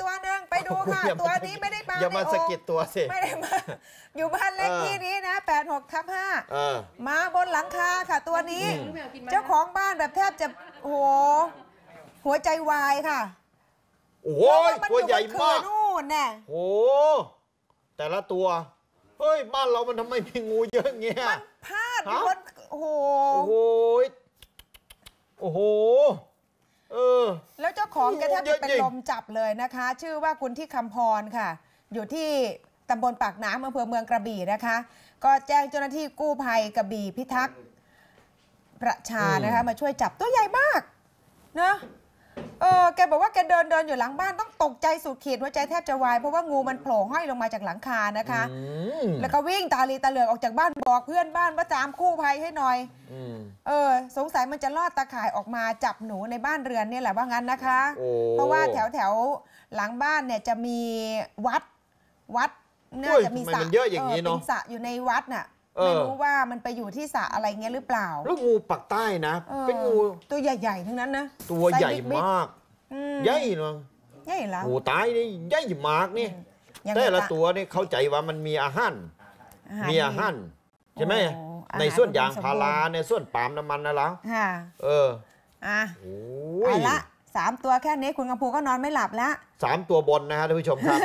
ตัวหนึ่งไปดูค่ะ อย่ามา ตัวนี้ไม่ได้มาอย่ามาในโสะกิดตัวสิ ไม่ได้มา อยู่บ้านเลขที่นี้นะ86ทับเออ 5มาบนหลังคาค่ะ ตัวนี้ อืม เจ้าของบ้านแบบแทบจะโอ้โหหัวใจวายค่ะโอ้โหเพระตัวใหญ่บนมากขื่อนู่นแน่โอ้แต่ละตัว เฮ้ย บ้านเรามันทำไมมีงูเยอะเงี้ยมันพลาดอยู่ฮะ บนโอ้โห โอ้โหยโอ้โห เออ แล้วเจ้าของแกแทบเยจะเป็นลมจับเลยนะคะ ชื่อว่าคุณที่คำพรค่ะ อยู่ที่ตำบลปากน้ำอำเภอเมืองกระบี่นะคะ ก็แจ้งเจ้าหน้าที่กู้ภัยกระบี่พิทักษ์ประชานะคะ มาช่วยจับตัวใหญ่มาก เนะ เออแกบอกว่าแกเดินเดินอยู่หลังบ้านต้องตกใจสุดขีดหัวใจแทบจะวาย เพราะว่างูมันโผล่ห้อยลงมาจากหลังคานะคะอืมแล้วก็วิ่งตาลีตาเหลือกออกจากบ้านบอกเพื่อนบ้านว่าตามกู้ภัยให้หน่อยอืมเออ สงสัยมันจะลอดตาข่ายออกมาจับหนูในบ้านเรือนเนี่ยแหละว่างั้นนะคะโอ้เพราะว่าแถวแถวหลังบ้านเนี่ยจะมีวัดวัดน่าเฮ้ยจะมีทำไมสระมันเยอะอย่างนี้เนอะเป็นสระอยู่ในวัดน่ะเออ ไม่รู้ว่ามันไปอยู่ที่สระอะไรเงี้ยหรือเปล่า แล้วงูปักใต้นะออเป็นงูตัวใหญ่ๆทั้งนั้นนะ ตัวใหญ่ไซส์บิ๊กมากอืมใหญ่เนาะใหญ่แล้วงูตายนี่ใหญ่มากนี่ยังแต่ละไม่ตัวนี่เข้าใจว่ามันมีอาหารอาหารมีอาหารใช่ไหมโอ้อาหารในส่วนยางอุดมสมบูรณ์พาราในส่วนปาล์มน้ำมันนะแล้วค่ะเอออะโอ้เอายละสามตัวแค่นี้คุณกำพูก็นอนไม่หลับแล้วสามตัวบนนะฮะท่านผู้ชมครับ